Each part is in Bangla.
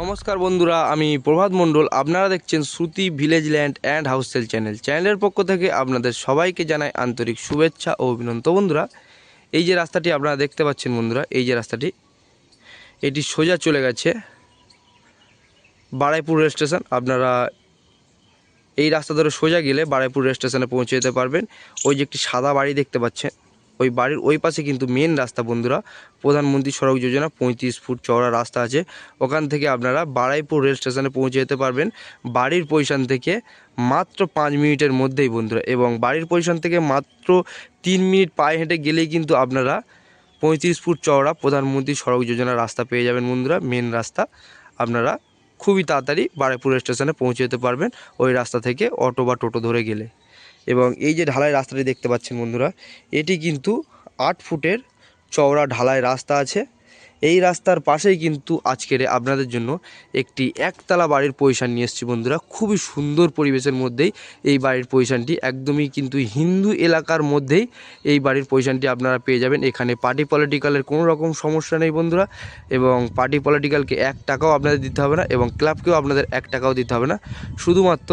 নমস্কার বন্ধুরা, আমি প্রভাত মণ্ডল। আপনারা দেখছেন Shruti village land and house sale channel. চ্যানেলের পক্ষ থেকে আপনাদের সবাইকে জানাই আন্তরিক শুভেচ্ছা ও অভিনন্দন। বন্ধুরা, এই যে রাস্তাটি আপনারা দেখতে পাচ্ছেন বন্ধুরা, এই যে রাস্তাটি, এটি সোজা চলে গেছে বারাইপুর রেল স্টেশন। আপনারা এই রাস্তা ধরে সোজা গেলে বারাইপুর রেল স্টেশনে পৌঁছে যেতে পারবেন। ওই যে একটি সাদা বাড়ি দেখতে পাচ্ছেন। ওই বাড়ির ওই পাশে কিন্তু মেন রাস্তা বন্ধুরা, প্রধানমন্ত্রী সড়ক যোজনা, পঁয়ত্রিশ ফুট চওড়া রাস্তা আছে। ওখান থেকে আপনারা বারাইপুর রেল স্টেশনে পৌঁছে যেতে পারবেন। বাড়ির পজিশন থেকে মাত্র পাঁচ মিনিটের মধ্যেই বন্ধুরা, এবং বাড়ির পজিশন থেকে মাত্র তিন মিনিট পায়ে হেঁটে গেলেই কিন্তু আপনারা পঁয়ত্রিশ ফুট চওড়া প্রধানমন্ত্রী সড়ক যোজনার রাস্তা পেয়ে যাবেন বন্ধুরা। মেন রাস্তা আপনারা খুবই তাড়াতাড়ি বারাইপুর স্টেশনে পৌঁছে যেতে পারবেন ওই রাস্তা থেকে অটো বা টোটো ধরে গেলে। এবং এই যে ঢালাই রাস্তাটি দেখতে পাচ্ছেন বন্ধুরা, এটি কিন্তু আট ফুটের চওড়া ঢালাই রাস্তা আছে। এই রাস্তার পাশেই কিন্তু আজকের আপনাদের জন্য একটি একতলা বাড়ির পজিশান নিয়ে এসেছি বন্ধুরা। খুবই সুন্দর পরিবেশের মধ্যেই এই বাড়ির পজিশানটি, একদমই কিন্তু হিন্দু এলাকার মধ্যেই এই বাড়ির পজিশানটি আপনারা পেয়ে যাবেন। এখানে পার্টি পলিটিক্যালের কোনো রকম সমস্যা নেই বন্ধুরা এবং পার্টি পলিটিক্যালকে এক টাকাও আপনাদের দিতে হবে না এবং ক্লাবকেও আপনাদের এক টাকাও দিতে হবে না। শুধুমাত্র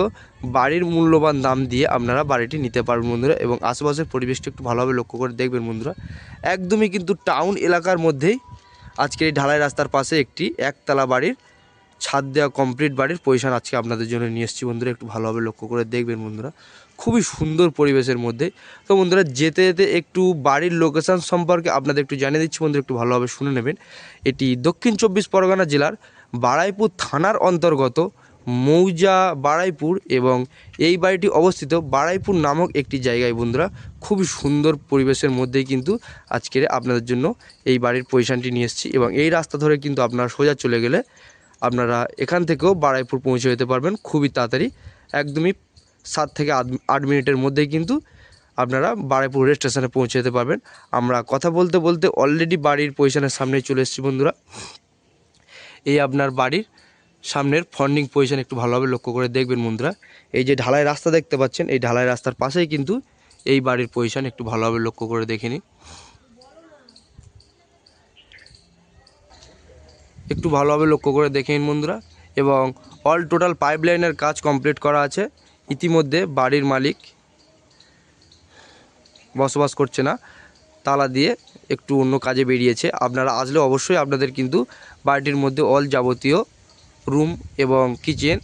বাড়ির মূল্যবান দাম দিয়ে আপনারা বাড়িটি নিতে পারবেন বন্ধুরা এবং আশেপাশের পরিবেশটা একটু ভালোভাবে লক্ষ্য করে দেখবেন বন্ধুরা। একদমই কিন্তু টাউন এলাকার মধ্যেই আজকের এই ঢালাই রাস্তার পাশে একটি একতলা বাড়ির, ছাদ দেওয়া কমপ্লিট বাড়ির পজিশন আজকে আপনাদের জন্য নিয়ে এসেছি। বন্ধুরা, একটু ভালোভাবে লক্ষ্য করে দেখবেন বন্ধুরা। খুবই সুন্দর পরিবেশের মধ্যে। তো বন্ধুরা, যেতে যেতে একটু বাড়ির লোকেশান সম্পর্কে আপনাদের একটু জানিয়ে দিচ্ছি। বন্ধুরা, একটু ভালোভাবে শুনে নেবেন। এটি দক্ষিণ চব্বিশ পরগনা জেলার বারাইপুর থানার অন্তর্গত মৌজা বারাইপুর এবং এই বাড়িটি অবস্থিত বারাইপুর নামক একটি জায়গায় বন্ধুরা। খুবই সুন্দর পরিবেশের মধ্যেই কিন্তু আজকের আপনাদের জন্য এই বাড়ির পজিশানটি নিয়ে এসেছি এবং এই রাস্তা ধরে কিন্তু আপনারা সোজা চলে গেলে আপনারা এখান থেকেও বারাইপুর পৌঁছে যেতে পারবেন খুবই তাড়াতাড়ি। একদমই সাত থেকে আট মিনিটের মধ্যেই কিন্তু আপনারা বারাইপুর রেল স্টেশনে পৌঁছে যেতে পারবেন। আমরা কথা বলতে বলতে অলরেডি বাড়ির পজিশনের সামনেই চলে এসেছি বন্ধুরা। এই আপনার বাড়ির সামনের ফন্ডিং পজিশন একটু ভালোভাবে লক্ষ্য করে দেখবেন বন্ধুরা এই যে ঢালাই রাস্তা দেখতে পাচ্ছেন, এই ঢালাই রাস্তার পাশেই কিন্তু এই বাড়ির পজিশন একটু ভালোভাবে লক্ষ্য করে দেখে নিন। একটু ভালোভাবে লক্ষ্য করে দেখে নিন বন্ধুরা এবং অল টোটাল পাইপ লাইনের কাজ কমপ্লিট করা আছে। ইতিমধ্যে বাড়ির মালিক বসবাস করছে না, তালা দিয়ে একটু অন্য কাজে বেরিয়েছে। আপনারা আসলে অবশ্যই আপনাদের কিন্তু বাড়িটির মধ্যে অল যাবতীয় রুম এবং kitchen,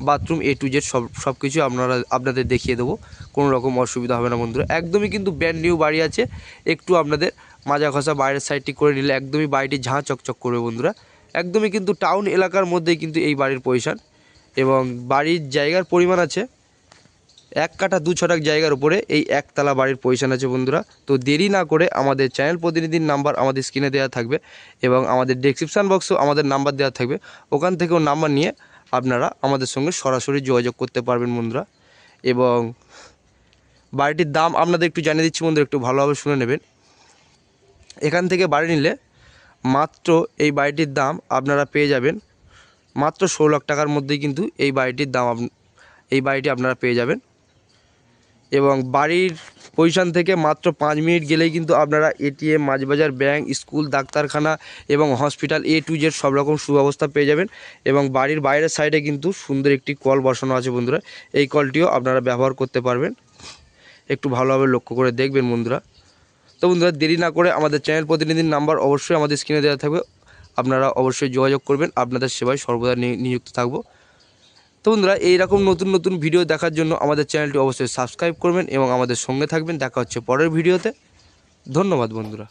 bathroom, A to Z সব সব কিছু আপনারা আপনাদের দেখিয়ে দেবো। কোনো রকম অসুবিধা হবে না বন্ধুরা। একদমই কিন্তু ব্র্যান্ড নিউ বাড়ি আছে। একটু আপনাদের মাজা খসা বাইরের সাইডটি করে নিলে একদমই বাড়িটি ঝাঁ চকচক করবে বন্ধুরা। একদমই কিন্তু টাউন এলাকার মধ্যেই কিন্তু এই বাড়ির পজিশান এবং বাড়ির জায়গার পরিমাণ আছে। এক কাঠা দু ছটাক জায়গার উপরে এই একতলা বাড়ির পজিশন আছে বন্ধুরা। তো দেরি না করে আমাদের চ্যানেল প্রতিনিধির নাম্বার আমাদের স্ক্রিনে দেওয়া থাকবে এবং আমাদের ডেসক্রিপশান বক্সেও আমাদের নাম্বার দেওয়া থাকবে। ওখান থেকেও নাম্বার নিয়ে আপনারা আমাদের সঙ্গে সরাসরি যোগাযোগ করতে পারবেন বন্ধুরা। এবং বাড়িটির দাম আপনাদের একটু জানিয়ে দিচ্ছি বন্ধুরা, একটু ভালোভাবে শুনে নেবেন। এখান থেকে বাড়ি নিলে মাত্র এই বাড়িটির দাম আপনারা পেয়ে যাবেন। মাত্র ষোলো লাখ টাকার মধ্যেই কিন্তু এই বাড়িটির দাম এই বাড়িটি আপনারা পেয়ে যাবেন। এবং বাড়ির পজিশন থেকে মাত্র পাঁচ মিনিট গেলেই কিন্তু আপনারা এটিএম মাছবাজার ব্যাংক স্কুল ডাক্তারখানা এবং হসপিটাল এ টু জেড সব রকম সুব্যবস্থা পেয়ে যাবেন এবং বাড়ির বাইরের সাইডে কিন্তু সুন্দর একটি কল বসানো আছে বন্ধুরা। এই কলটিও আপনারা ব্যবহার করতে পারবেন। একটু ভালোভাবে লক্ষ্য করে দেখবেন বন্ধুরা। তো বন্ধুরা, দেরি না করে আমাদের চ্যানেল প্রতিনিধির নাম্বার অবশ্যই আমাদের স্ক্রিনে দেওয়া থাকবে। আপনারা অবশ্যই যোগাযোগ করবেন। আপনাদের সেবায় সর্বদা নিযুক্ত থাকব। তো বন্ধুরা, এইরকম নতুন নতুন ভিডিও দেখার জন্য আমাদের চ্যানেলটি অবশ্যই সাবস্ক্রাইব করবেন এবং আমাদের সঙ্গে থাকবেন। দেখা হচ্ছে পরের ভিডিওতে ধন্যবাদ বন্ধুরা।